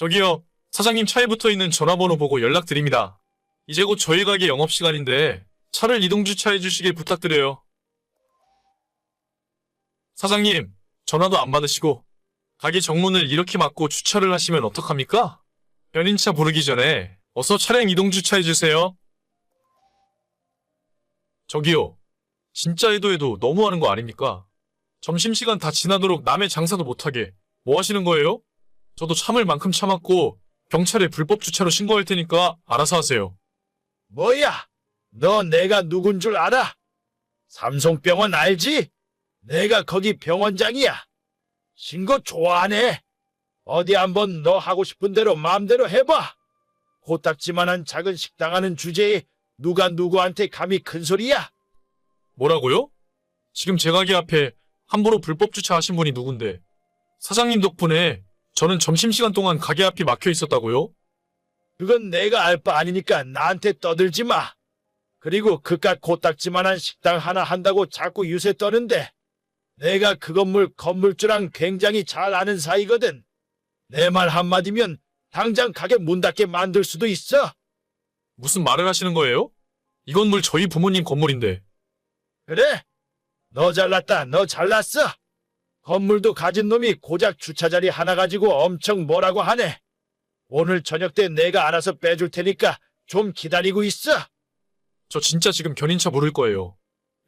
저기요, 사장님 차에 붙어 있는 전화번호 보고 연락드립니다. 이제 곧 저희 가게 영업시간인데 차를 이동 주차해 주시길 부탁드려요. 사장님, 전화도 안 받으시고 가게 정문을 이렇게 막고 주차를 하시면 어떡합니까? 연인차 부르기 전에 어서 차량 이동 주차해 주세요. 저기요, 진짜 해도 해도 너무하는 거 아닙니까? 점심시간 다 지나도록 남의 장사도 못하게 뭐 하시는 거예요? 저도 참을 만큼 참았고 경찰에 불법 주차로 신고할 테니까 알아서 하세요. 뭐야? 너 내가 누군 줄 알아? 삼성병원 알지? 내가 거기 병원장이야. 신고 좋아하네. 어디 한번 너 하고 싶은 대로 마음대로 해봐. 코딱지만한 작은 식당 하는 주제에 누가 누구한테 감히 큰 소리야? 뭐라고요? 지금 제 가게 앞에 함부로 불법 주차하신 분이 누군데 사장님 덕분에 저는 점심시간 동안 가게 앞이 막혀 있었다고요? 그건 내가 알 바 아니니까 나한테 떠들지 마. 그리고 그깟 코딱지만한 식당 하나 한다고 자꾸 유세 떠는데 내가 그 건물 건물주랑 굉장히 잘 아는 사이거든. 내 말 한마디면 당장 가게 문 닫게 만들 수도 있어. 무슨 말을 하시는 거예요? 이 건물 저희 부모님 건물인데 그래? 너 잘났다. 너 잘났어. 건물도 가진 놈이 고작 주차자리 하나 가지고 엄청 뭐라고 하네. 오늘 저녁 때 내가 알아서 빼줄 테니까 좀 기다리고 있어. 저 진짜 지금 견인차 부를 거예요.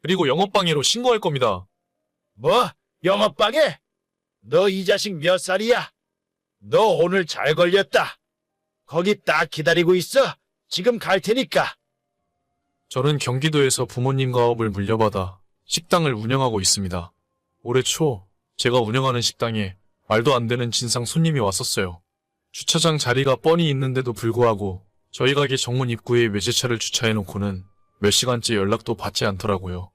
그리고 영업방해로 신고할 겁니다. 뭐? 영업방해? 너 이 자식 몇 살이야? 너 오늘 잘 걸렸다. 거기 딱 기다리고 있어. 지금 갈 테니까. 저는 경기도에서 부모님 가업을 물려받아 식당을 운영하고 있습니다. 올해 초 제가 운영하는 식당에 말도 안 되는 진상 손님이 왔었어요. 주차장 자리가 뻔히 있는데도 불구하고 저희 가게 정문 입구에 외제차를 주차해놓고는 몇 시간째 연락도 받지 않더라고요.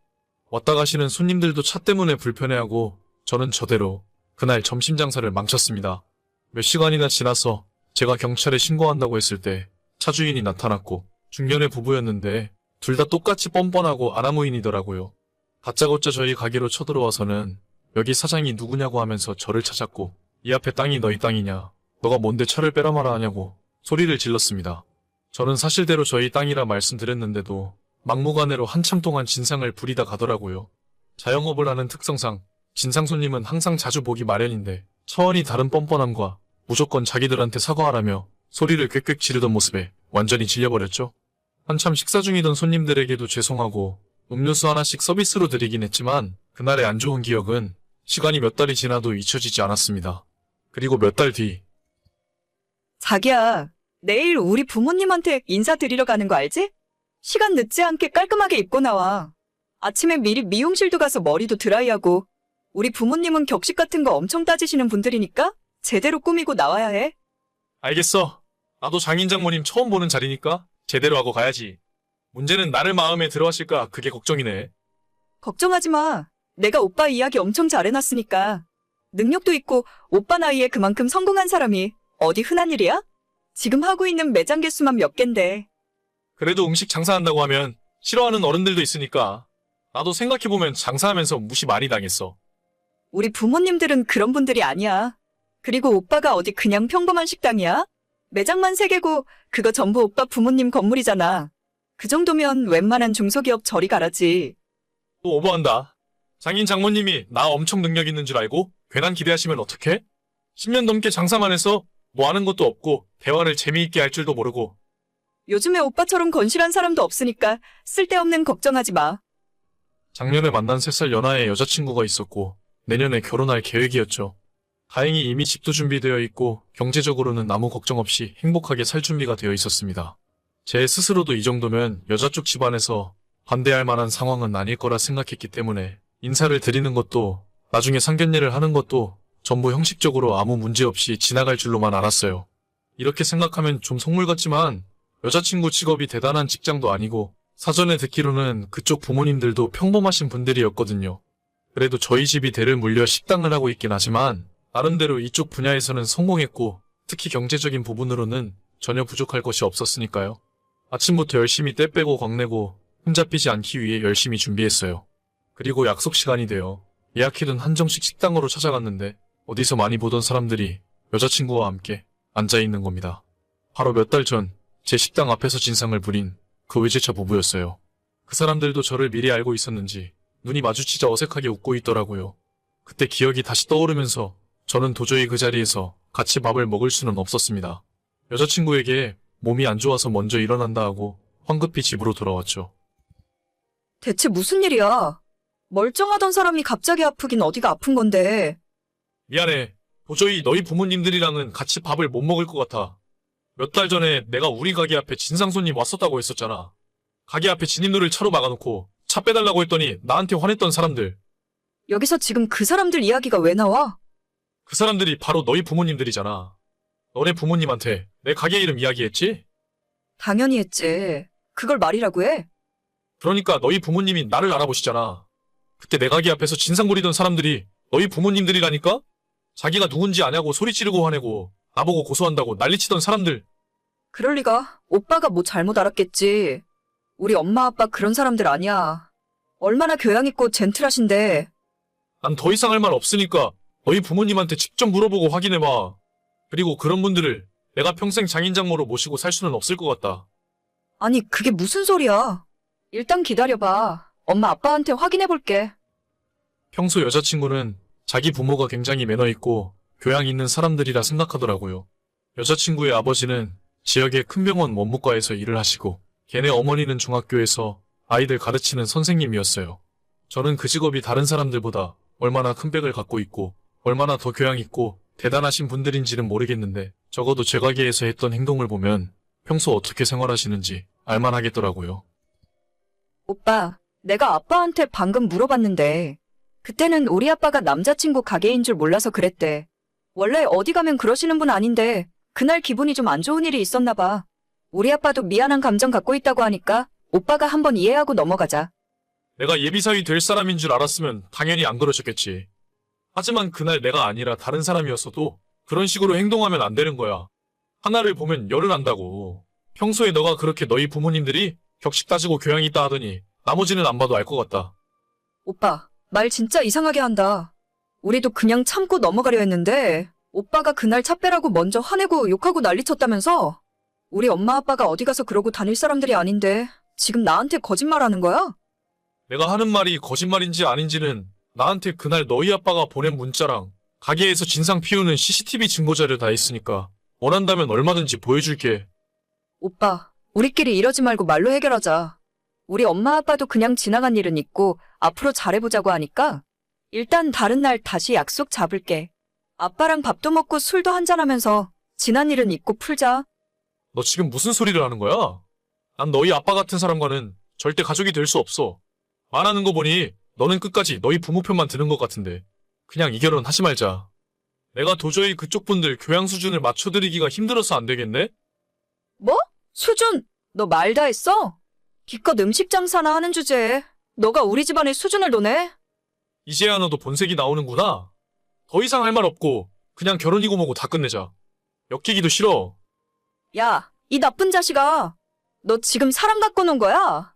왔다 가시는 손님들도 차 때문에 불편해하고 저는 저대로 그날 점심 장사를 망쳤습니다. 몇 시간이나 지나서 제가 경찰에 신고한다고 했을 때 차주인이 나타났고 중년의 부부였는데 둘 다 똑같이 뻔뻔하고 아나무인이더라고요. 다짜고짜 저희 가게로 쳐들어와서는 여기 사장이 누구냐고 하면서 저를 찾았고 이 앞에 땅이 너희 땅이냐 너가 뭔데 차를 빼라 마라 하냐고 소리를 질렀습니다. 저는 사실대로 저희 땅이라 말씀드렸는데도 막무가내로 한참 동안 진상을 부리다 가더라고요. 자영업을 하는 특성상 진상 손님은 항상 자주 보기 마련인데 차원이 다른 뻔뻔함과 무조건 자기들한테 사과하라며 소리를 꽥꽥 지르던 모습에 완전히 질려버렸죠. 한참 식사 중이던 손님들에게도 죄송하고 음료수 하나씩 서비스로 드리긴 했지만 그날의 안 좋은 기억은 시간이 몇 달이 지나도 잊혀지지 않았습니다. 그리고 몇 달 뒤, 자기야, 내일 우리 부모님한테 인사드리러 가는 거 알지? 시간 늦지 않게 깔끔하게 입고 나와. 아침에 미리 미용실도 가서 머리도 드라이하고. 우리 부모님은 격식 같은 거 엄청 따지시는 분들이니까 제대로 꾸미고 나와야 해. 알겠어. 나도 장인 장모님 처음 보는 자리니까 제대로 하고 가야지. 문제는 나를 마음에 들어하실까 그게 걱정이네. 걱정하지 마. 내가 오빠 이야기 엄청 잘해놨으니까. 능력도 있고 오빠 나이에 그만큼 성공한 사람이 어디 흔한 일이야? 지금 하고 있는 매장 개수만 몇 갠데. 그래도 음식 장사한다고 하면 싫어하는 어른들도 있으니까 나도 생각해보면 장사하면서 무시 많이 당했어. 우리 부모님들은 그런 분들이 아니야. 그리고 오빠가 어디 그냥 평범한 식당이야? 매장만 세 개고 그거 전부 오빠 부모님 건물이잖아. 그 정도면 웬만한 중소기업 저리 가라지. 또 오버한다. 장인 장모님이 나 엄청 능력 있는 줄 알고 괜한 기대하시면 어떡해? 10년 넘게 장사만 해서 뭐 하는 것도 없고 대화를 재미있게 할 줄도 모르고 요즘에 오빠처럼 건실한 사람도 없으니까 쓸데없는 걱정하지 마. 작년에 만난 3살 연하의 여자친구가 있었고 내년에 결혼할 계획이었죠. 다행히 이미 집도 준비되어 있고 경제적으로는 아무 걱정 없이 행복하게 살 준비가 되어 있었습니다. 제 스스로도 이 정도면 여자 쪽 집안에서 반대할 만한 상황은 아닐 거라 생각했기 때문에 인사를 드리는 것도 나중에 상견례를 하는 것도 전부 형식적으로 아무 문제 없이 지나갈 줄로만 알았어요. 이렇게 생각하면 좀 속물 같지만 여자친구 직업이 대단한 직장도 아니고 사전에 듣기로는 그쪽 부모님들도 평범하신 분들이었거든요. 그래도 저희 집이 대를 물려 식당을 하고 있긴 하지만 나름대로 이쪽 분야에서는 성공했고 특히 경제적인 부분으로는 전혀 부족할 것이 없었으니까요. 아침부터 열심히 떼 빼고 광내고 흠잡히지 않기 위해 열심히 준비했어요. 그리고 약속 시간이 되어 예약해둔 한정식 식당으로 찾아갔는데 어디서 많이 보던 사람들이 여자친구와 함께 앉아 있는 겁니다. 바로 몇 달 전 제 식당 앞에서 진상을 부린 그 외제차 부부였어요. 그 사람들도 저를 미리 알고 있었는지 눈이 마주치자 어색하게 웃고 있더라고요. 그때 기억이 다시 떠오르면서 저는 도저히 그 자리에서 같이 밥을 먹을 수는 없었습니다. 여자친구에게 몸이 안 좋아서 먼저 일어난다 하고 황급히 집으로 돌아왔죠. 대체 무슨 일이야? 멀쩡하던 사람이 갑자기 아프긴 어디가 아픈 건데. 미안해. 도저히 너희 부모님들이랑은 같이 밥을 못 먹을 것 같아. 몇 달 전에 내가 우리 가게 앞에 진상 손님 왔었다고 했었잖아. 가게 앞에 진입로를 차로 막아놓고 차 빼달라고 했더니 나한테 화냈던 사람들. 여기서 지금 그 사람들 이야기가 왜 나와? 그 사람들이 바로 너희 부모님들이잖아. 너네 부모님한테 내 가게 이름 이야기했지? 당연히 했지. 그걸 말이라고 해? 그러니까 너희 부모님이 나를 알아보시잖아. 그때 내 가게 앞에서 진상 부리던 사람들이 너희 부모님들이라니까? 자기가 누군지 아냐고 소리 지르고 화내고 나보고 고소한다고 난리치던 사람들. 그럴 리가. 오빠가 뭐 잘못 알았겠지. 우리 엄마 아빠 그런 사람들 아니야. 얼마나 교양 있고 젠틀하신데. 난 더 이상 할 말 없으니까 너희 부모님한테 직접 물어보고 확인해봐. 그리고 그런 분들을 내가 평생 장인장모로 모시고 살 수는 없을 것 같다. 아니, 그게 무슨 소리야. 일단 기다려봐. 엄마 아빠한테 확인해 볼게. 평소 여자친구는 자기 부모가 굉장히 매너 있고 교양 있는 사람들이라 생각하더라고요. 여자친구의 아버지는 지역의 큰 병원 원무과에서 일을 하시고 걔네 어머니는 중학교에서 아이들 가르치는 선생님이었어요. 저는 그 직업이 다른 사람들보다 얼마나 큰 백을 갖고 있고 얼마나 더 교양 있고 대단하신 분들인지는 모르겠는데 적어도 제 가게에서 했던 행동을 보면 평소 어떻게 생활하시는지 알만하겠더라고요. 오빠, 내가 아빠한테 방금 물어봤는데, 그때는 우리 아빠가 남자친구 가게인 줄 몰라서 그랬대. 원래 어디 가면 그러시는 분 아닌데, 그날 기분이 좀 안 좋은 일이 있었나 봐. 우리 아빠도 미안한 감정 갖고 있다고 하니까, 오빠가 한번 이해하고 넘어가자. 내가 예비사위 될 사람인 줄 알았으면 당연히 안 그러셨겠지. 하지만 그날 내가 아니라 다른 사람이었어도 그런 식으로 행동하면 안 되는 거야. 하나를 보면 열을 안다고. 평소에 너가 그렇게 너희 부모님들이 격식 따지고 교양이 있다 하더니 나머지는 안 봐도 알 것 같다. 오빠, 말 진짜 이상하게 한다. 우리도 그냥 참고 넘어가려 했는데, 오빠가 그날 차 빼라고 먼저 화내고 욕하고 난리쳤다면서? 우리 엄마 아빠가 어디 가서 그러고 다닐 사람들이 아닌데, 지금 나한테 거짓말 하는 거야? 내가 하는 말이 거짓말인지 아닌지는 나한테 그날 너희 아빠가 보낸 문자랑 가게에서 진상 피우는 CCTV 증거자료 다 있으니까 원한다면 얼마든지 보여줄게. 오빠, 우리끼리 이러지 말고 말로 해결하자. 우리 엄마 아빠도 그냥 지나간 일은 있고 앞으로 잘해보자고 하니까 일단 다른 날 다시 약속 잡을게. 아빠랑 밥도 먹고 술도 한잔하면서 지난 일은 잊고 풀자. 너 지금 무슨 소리를 하는 거야? 난 너희 아빠 같은 사람과는 절대 가족이 될 수 없어. 말하는 거 보니 너는 끝까지 너희 부모 편만 드는 것 같은데 그냥 이 결혼 하지 말자. 내가 도저히 그쪽 분들 교양 수준을 맞춰드리기가 힘들어서 안 되겠네? 뭐? 수준? 너 말 다 했어? 기껏 음식 장사나 하는 주제에 너가 우리 집안의 수준을 노네? 이제야 너도 본색이 나오는구나. 더 이상 할 말 없고 그냥 결혼이고 뭐고 다 끝내자. 엮이기도 싫어. 야, 이 나쁜 자식아. 너 지금 사람 갖고 논 거야?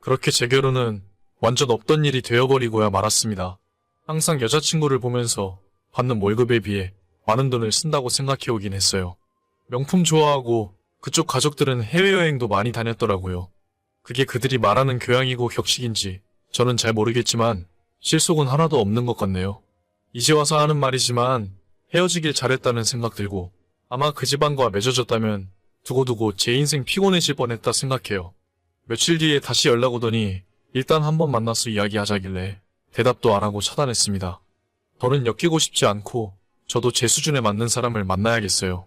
그렇게 제 결혼은 완전 없던 일이 되어버리고야 말았습니다. 항상 여자친구를 보면서 받는 월급에 비해 많은 돈을 쓴다고 생각해오긴 했어요. 명품 좋아하고 그쪽 가족들은 해외여행도 많이 다녔더라고요. 그게 그들이 말하는 교양이고 격식인지 저는 잘 모르겠지만 실속은 하나도 없는 것 같네요. 이제 와서 하는 말이지만 헤어지길 잘했다는 생각 들고 아마 그 집안과 맺어졌다면 두고두고 제 인생 피곤해질 뻔했다 생각해요. 며칠 뒤에 다시 연락 오더니 일단 한번 만나서 이야기하자길래 대답도 안 하고 차단했습니다. 더는 엮이고 싶지 않고 저도 제 수준에 맞는 사람을 만나야겠어요.